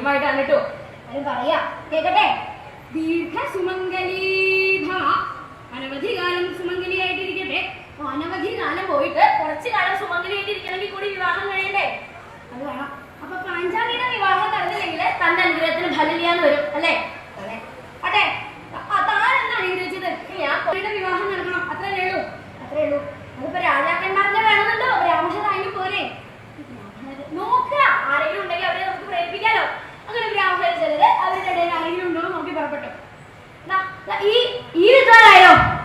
ഗെയിമായിട്ടാണ് കേട്ടോ അത് പറയാ. കേക്കട്ടെ? ദീർഘ സുമംഗലീ ഭവ അനവധി കാലം സുമംഗലിയായിട്ടിരിക്കട്ടെ. അനവധി കാലം പോയിട്ട് കുറച്ച് കാലം സുമംഗലിയായിട്ടിരിക്കണമെങ്കിൽ കൂടി വിവാഹം കഴിയണ്ടേ? അത് വേണം. അപ്പൊ പാഞ്ചാലിയുടെ വിവാഹം നടന്നില്ലെങ്കിൽ തന്റെ അനുഗ്രഹത്തിന് ഫലമില്ലാന്ന് വരും അല്ലേ?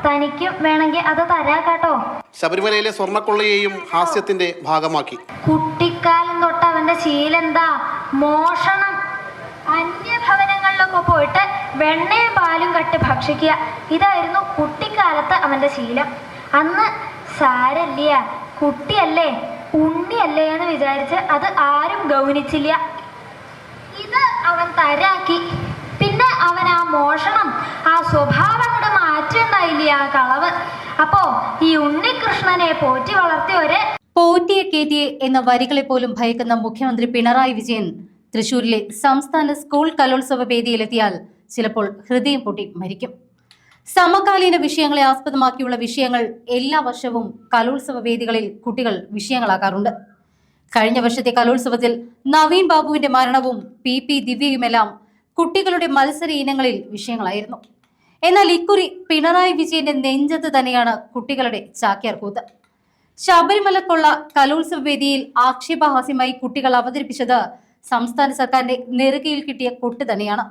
തനിക്ക് വേണമെങ്കിൽ അത് തരാ കേട്ടോ. ശബരിമലയിലെ സ്വർണക്കൊള്ളയെയും ഹാസ്യത്തിന്റെ ഭാഗമാക്കി. കുട്ടിക്കാലം തൊട്ട് അവന്റെ ശീലെന്താ? മോഷണം. അന്യഭവനങ്ങളിലൊക്കെ പോയിട്ട് വെണ്ണയും പാലും കട്ട് ഭക്ഷിക്കുക. ഇതായിരുന്നു കുട്ടിക്കാലത്ത് അവന്റെ ശീലം. അന്ന് സാരല്ല കുട്ടിയല്ലേ ഉണ്ണിയല്ലേ എന്ന് വിചാരിച്ച് അത് ആരും ഗൗനിച്ചില്ല. ഇത് അവൻ തരാക്കി. പിന്നെ അവൻ ആ മോഷണം ആ സ്വഭാവം മാറ്റം മാറ്റുണ്ടായില്ലേ ആ കളവ്? അപ്പോ ഈ ഉണ്ണികൃഷ്ണനെ പോറ്റി വളർത്തിയവര് പോറ്റിയെ കേറ്റിയെ എന്ന വരികളെ പോലും ഭയക്കുന്ന മുഖ്യമന്ത്രി പിണറായി വിജയൻ തൃശൂരിലെ സംസ്ഥാന സ്കൂൾ കലോത്സവ വേദിയിലെത്തിയാൽ ചിലപ്പോൾ ഹൃദയം പൊട്ടി മരിക്കും. സമകാലീന വിഷയങ്ങളെ ആസ്പദമാക്കിയുള്ള വിഷയങ്ങൾ എല്ലാ വർഷവും കലോത്സവ വേദികളിൽ കുട്ടികൾ വിഷയങ്ങളാക്കാറുണ്ട്. കഴിഞ്ഞ വർഷത്തെ കലോത്സവത്തിൽ നവീൻ ബാബുവിന്റെ മരണവും പി പി ദിവ്യയുമെല്ലാം കുട്ടികളുടെ മത്സര ഇനങ്ങളിൽ വിഷയങ്ങളായിരുന്നു. എന്നാൽ ഇക്കുറി പിണറായി വിജയന്റെ നെഞ്ചത്ത് തന്നെയാണ് കുട്ടികളുടെ ചാക്യാർകൂത്ത്. ശബരിമല കൊള്ള കലോത്സവ വേദിയിൽ ആക്ഷേപഹാസ്യമായി കുട്ടികൾ അവതരിപ്പിച്ചത് സംസ്ഥാന സർക്കാരിന്റെ നെറുകയിൽ കിട്ടിയ കൊട്ട് തന്നെയാണ്.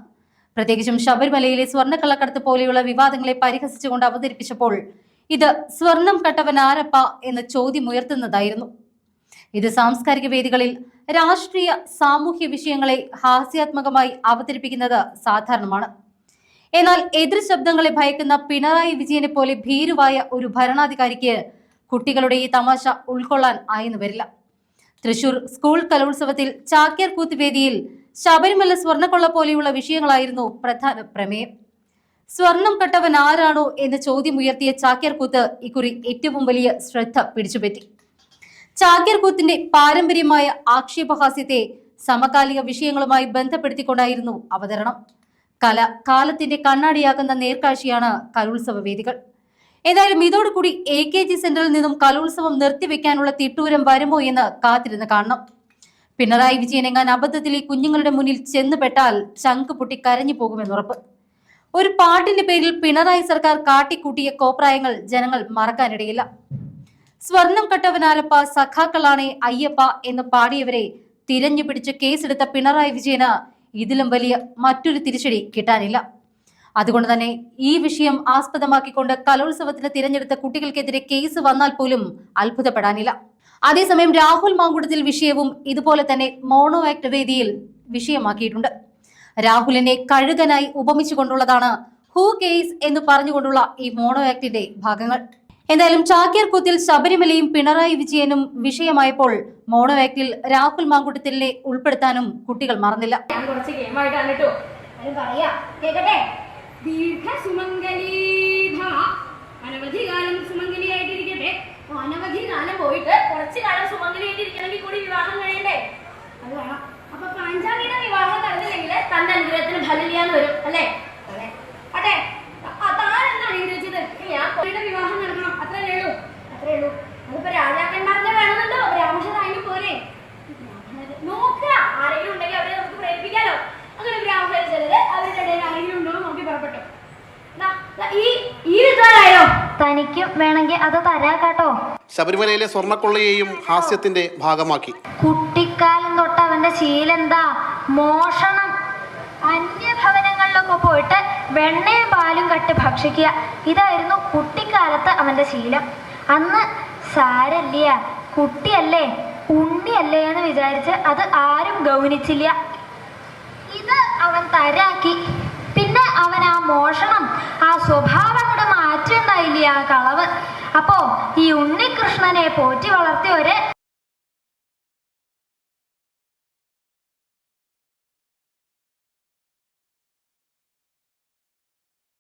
പ്രത്യേകിച്ചും ശബരിമലയിലെ സ്വർണക്കള്ളക്കടത്ത് പോലെയുള്ള വിവാദങ്ങളെ പരിഹസിച്ചുകൊണ്ട് അവതരിപ്പിച്ചപ്പോൾ ഇത് സ്വർണം കട്ടവൻ ആരപ്പ എന്ന ചോദ്യം ഉയർത്തുന്നതായിരുന്നു. ഇത് സാംസ്കാരിക വേദികളിൽ രാഷ്ട്രീയ സാമൂഹ്യ വിഷയങ്ങളെ ഹാസ്യാത്മകമായി അവതരിപ്പിക്കുന്നത് സാധാരണമാണ്. എന്നാൽ എതിർ ശബ്ദങ്ങളെ ഭയക്കുന്ന പിണറായി വിജയനെ പോലെ ഭീരുവായ ഒരു ഭരണാധികാരിക്ക് കുട്ടികളുടെ ഈ തമാശ ഉൾക്കൊള്ളാൻ ആയെന്ന് വരില്ല. തൃശൂർ സ്കൂൾ കലോത്സവത്തിൽ ചാക്യാർ കൂത്ത് വേദിയിൽ ശബരിമല സ്വർണക്കൊള്ള പോലെയുള്ള വിഷയങ്ങളായിരുന്നു പ്രധാന പ്രമേയം. സ്വർണം കട്ടവൻ ആരാണോ എന്ന ചോദ്യം ഉയർത്തിയ ചാക്യാർകൂത്ത് ഇക്കുറി ഏറ്റവും വലിയ ശ്രദ്ധ പിടിച്ചുപറ്റി. ചാക്യർകൂത്തിന്റെ പാരമ്പര്യമായ ആക്ഷേപഹാസ്യത്തെ സമകാലിക വിഷയങ്ങളുമായി ബന്ധപ്പെടുത്തിക്കൊണ്ടായിരുന്നു അവതരണം. കല കാലത്തിന്റെ കണ്ണാടിയാക്കുന്ന നേർക്കാഴ്ചയാണ് കലോത്സവ വേദികൾ. ഏതായാലും ഇതോടുകൂടി എ കെ ജി സെന്ററിൽ നിന്നും കലോത്സവം നിർത്തിവെക്കാനുള്ള തിട്ടൂരം വരുമോ എന്ന് കാത്തിരുന്ന് കാണണം. പിണറായി വിജയൻ എങ്ങാൻ അബദ്ധത്തിൽ ഈ കുഞ്ഞുങ്ങളുടെ മുന്നിൽ ചെന്നുപെട്ടാൽ ചങ്ക് പൊട്ടി കരഞ്ഞു പോകുമെന്നുറപ്പ് ഒരു പാട്ടിന്റെ പേരിൽ പിണറായി സർക്കാർ കാട്ടിക്കൂട്ടിയ കോപ്രായങ്ങൾ ജനങ്ങൾ മറക്കാനിടയില്ല. സ്വർണം കട്ടവനാലപ്പ സഖാക്കളാണേ അയ്യപ്പ എന്ന് പാടിയവരെ തിരഞ്ഞു പിടിച്ച് കേസെടുത്ത പിണറായി വിജയന് ഇതിലും വലിയ മറ്റൊരു തിരിച്ചടി കിട്ടാനില്ല. അതുകൊണ്ട് തന്നെ ഈ വിഷയം ആസ്പദമാക്കിക്കൊണ്ട് കലോത്സവത്തിന് തിരഞ്ഞെടുത്ത കുട്ടികൾക്കെതിരെ കേസ് വന്നാൽ പോലും അത്ഭുതപ്പെടാനില്ല. അതേസമയം രാഹുൽ മാങ്കുടത്തിൽ വിഷയവും ഇതുപോലെ തന്നെ മോണോ ആക്ട് വേദിയിൽ വിഷയമാക്കിയിട്ടുണ്ട്. രാഹുലിനെ കഴുകനായി ഉപമിച്ചുകൊണ്ടുള്ളതാണ് ഹൂ കേസ് എന്ന് പറഞ്ഞുകൊണ്ടുള്ള ഈ മോണോ ആക്ടിന്റെ ഭാഗങ്ങൾ. എന്തായാലും ചാക്യാർകൂത്തിൽ ശബരിമലയും പിണറായി വിജയനും വിഷയമായപ്പോൾ മോണോ ആക്ടിൽ രാഹുൽ മാങ്കുട്ടത്തിലിനെ ഉൾപ്പെടുത്താനും കുട്ടികൾ മറന്നില്ല. ഞാൻ കുറച്ച് ഗെയിമായിട്ടാണ് കേട്ടോ. പറയാ. കേക്കട്ടെ? ദീർഘ സുമംഗലീ അനവധി കാലം സുമംഗലിയായിട്ടിരിക്കട്ടെ. അനവധി കാലം പോയിട്ട് കുറച്ച് കാലം സുമംഗലിയായിട്ടിരിക്കണമെങ്കിൽ കൂടി വിവാഹം കഴിയണ്ടേ? അത് വേണം. അപ്പൊ പാഞ്ചാലിയുടെ വിവാഹം നടന്നില്ലെങ്കിൽ തന്റെ അനുഗ്രഹത്തിന് ഫലിയാന്ന് വരും അല്ലേ? തനിക്ക് വേണമെങ്കിൽ അത് തരാ കേട്ടോ. ശബരിമലയിലെ സ്വർണക്കൊള്ളയെയും ഹാസ്യത്തിന്റെ ഭാഗമാക്കി. കുട്ടിക്കാലം തൊട്ട് അവന്റെ ശീലെന്താ? മോഷണം. അന്യഭവനങ്ങളിലൊക്കെ പോയിട്ട് വെണ്ണയും പാലും കട്ട് ഭക്ഷിക്കുക. ഇതായിരുന്നു കുട്ടിക്കാലത്ത് അവന്റെ ശീലം. അന്ന് സാരല്ല കുട്ടിയല്ലേ ഉണ്ണിയല്ലേ എന്ന് വിചാരിച്ച് അത് ആരും ഗൗനിച്ചില്ല. ഇത് അവൻ തരാക്കി. പിന്നെ അവൻ ആ മോഷണം ആ സ്വഭാവം ആ കളവ്. അപ്പോ ഈ ഉണ്ണികൃഷ്ണനെ പോറ്റി വളർത്തിയവര്